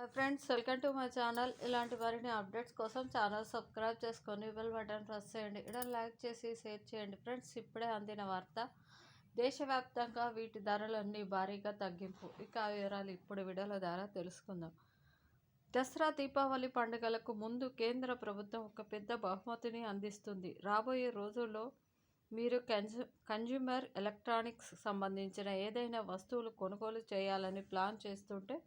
Hi friends welcome to my channel ఇలాంటి మరిన్ని updates కోసం ఛానల్ సబ్స్క్రైబ్ చేసుకొని బెల్ బటన్ ప్రెస్ చేయండి. ఇక్కడ లైక్ చేసి షేర్ చేయండి. ఫ్రెండ్స్ ఇప్పుడే అందిన వార్త. దేశవ్యాప్తంగా వీటి ధరలన్నీ భారీగా తగ్గింపు. ఇక ఆ వివరాలు ఇప్పుడు వీడియోల ద్వారా తెలుసుకుందాం. దసరా దీపావళి పండుగలకు ముందు కేంద్ర ప్రభుత్వం ఒక పెద్ద బహుమతిని అందిస్తుంది. రాబోయే రోజుల్లో మీరు కన్జ్యూ కన్జ్యూమర్ ఎలక్ట్రానిక్స్ సంబంధించిన ఏదైనా వస్తువులు కొనుగోలు చేయాలని ప్లాన్ చేస్తుంటే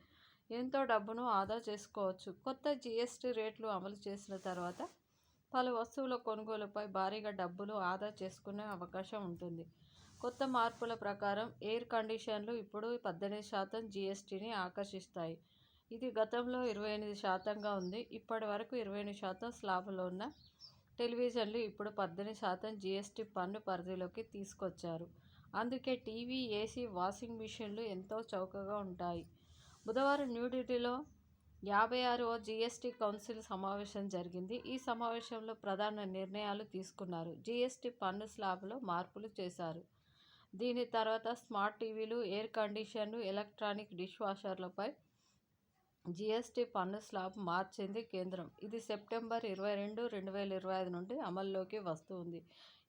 ఎంతో డబ్బును ఆదా చేసుకోవచ్చు. కొత్త జీఎస్టీ రేట్లు అమలు చేసిన తర్వాత పలు వస్తువుల కొనుగోలుపై భారీగా డబ్బులు ఆదా చేసుకునే అవకాశం ఉంటుంది. కొత్త మార్పుల ప్రకారం ఎయిర్ కండిషన్లు ఇప్పుడు పద్దెనిమిది శాతం జీఎస్టీని ఆకర్షిస్తాయి. ఇది గతంలో ఇరవై ఎనిమిది శాతంగా ఉంది. ఇప్పటి వరకు ఇరవై ఎనిమిది శాతం స్లాబ్లో ఉన్న టెలివిజన్లు ఇప్పుడు పద్దెనిమిది శాతం జీఎస్టీ పన్ను పరిధిలోకి తీసుకొచ్చారు. అందుకే టీవీ ఏసీ వాషింగ్ మిషన్లు ఎంతో చౌకగా ఉంటాయి. బుధవారం న్యూఢిల్లీలో యాభై ఆరవ జీఎస్టీ కౌన్సిల్ సమావేశం జరిగింది. ఈ సమావేశంలో ప్రధాన నిర్ణయాలు తీసుకున్నారు. జీఎస్టీ పన్ను స్లాబ్లో మార్పులు చేశారు. దీని తర్వాత స్మార్ట్ టీవీలు ఎయిర్ కండిషన్లు ఎలక్ట్రానిక్ డిష్ వాషర్లపై జీఎస్టీ పన్ను స్లాబ్ మార్చింది కేంద్రం. ఇది సెప్టెంబర్ ఇరవై రెండు రెండు వేల ఇరవై ఐదు నుండి అమల్లోకి వస్తుంది.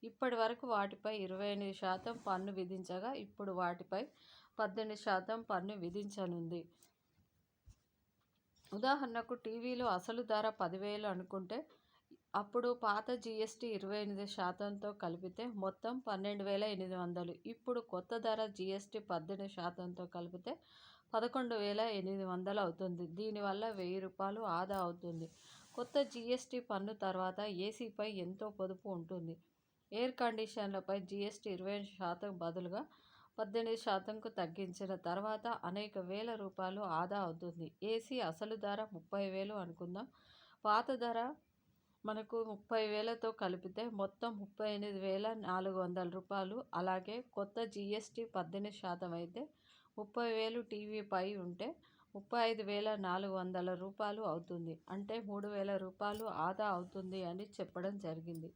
ఇప్పటి వరకు వాటిపై ఇరవై ఎనిమిది శాతం పన్ను విధించగా ఇప్పుడు వాటిపై పద్దెనిమిది శాతం పన్ను విధించనుంది. ఉదాహరణకు టీవీలో అసలు ధర పదివేలు అనుకుంటే అప్పుడు పాత జీఎస్టీ ఇరవై ఎనిమిది శాతంతో కలిపితే మొత్తం పన్నెండు వేల ఎనిమిది వందలు. ఇప్పుడు కొత్త ధర జీఎస్టీ పద్దెనిమిది శాతంతో కలిపితే పదకొండు వేల ఎనిమిది వందలు అవుతుంది. దీనివల్ల వెయ్యి రూపాయలు ఆదా అవుతుంది. కొత్త జీఎస్టీ పన్ను తర్వాత ఏసీపై ఎంతో పొదుపు ఉంటుంది. ఎయిర్ కండిషన్లపై జీఎస్టీ ఇరవై శాతం బదులుగా పద్దెనిమిది శాతంకు తగ్గించిన తర్వాత అనేక వేల రూపాయలు ఆదా అవుతుంది. ఏసీ అసలు ధర ముప్పై వేలు అనుకుందాం. పాత ధర మనకు ముప్పై వేలతో కలిపితే మొత్తం ముప్పై ఎనిమిది వేల నాలుగు వందల రూపాయలు. అలాగే కొత్త జీఎస్టీ పద్దెనిమిది శాతం అయితే ముప్పై వేలు టీవీ పై ఉంటే ముప్పై ఐదు వేల నాలుగు వందల రూపాయలు అవుతుంది. అంటే మూడు వేల రూపాయలు ఆదా అవుతుంది అని చెప్పడం జరిగింది.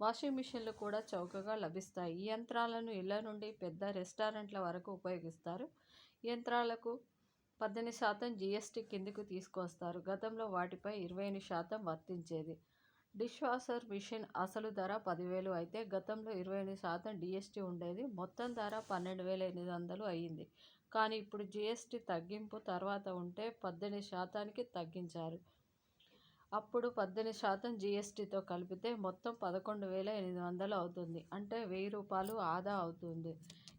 వాషింగ్ మిషన్లు కూడా చౌకగా లభిస్తాయి. ఈ యంత్రాలను ఇళ్ళ నుండి పెద్ద రెస్టారెంట్ల వరకు ఉపయోగిస్తారు. యంత్రాలకు పద్దెనిమిది శాతం జీఎస్టీ కిందకు తీసుకొస్తారు. గతంలో వాటిపై ఇరవై ఎనిమిది శాతం వర్తించేది. డిష్ వాషర్ మిషన్ అసలు ధర పదివేలు అయితే గతంలో ఇరవై ఎనిమిది శాతం డిఎస్టీ ఉండేది. మొత్తం ధర పన్నెండు వేల ఎనిమిది వందలు అయ్యింది. కానీ ఇప్పుడు జిఎస్టీ తగ్గింపు తర్వాత ఉంటే పద్దెనిమిది శాతానికి తగ్గించారు. అప్పుడు పద్దెనిమిది శాతం జీఎస్టీతో కలిపితే మొత్తం పదకొండు వేల ఎనిమిది వందలు అవుతుంది. అంటే వెయ్యి రూపాయలు ఆదా అవుతుంది.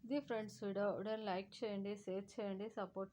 ఇది ఫ్రెండ్స్ వీడియో. వీడియోని లైక్ చేయండి షేర్ చేయండి సపోర్ట్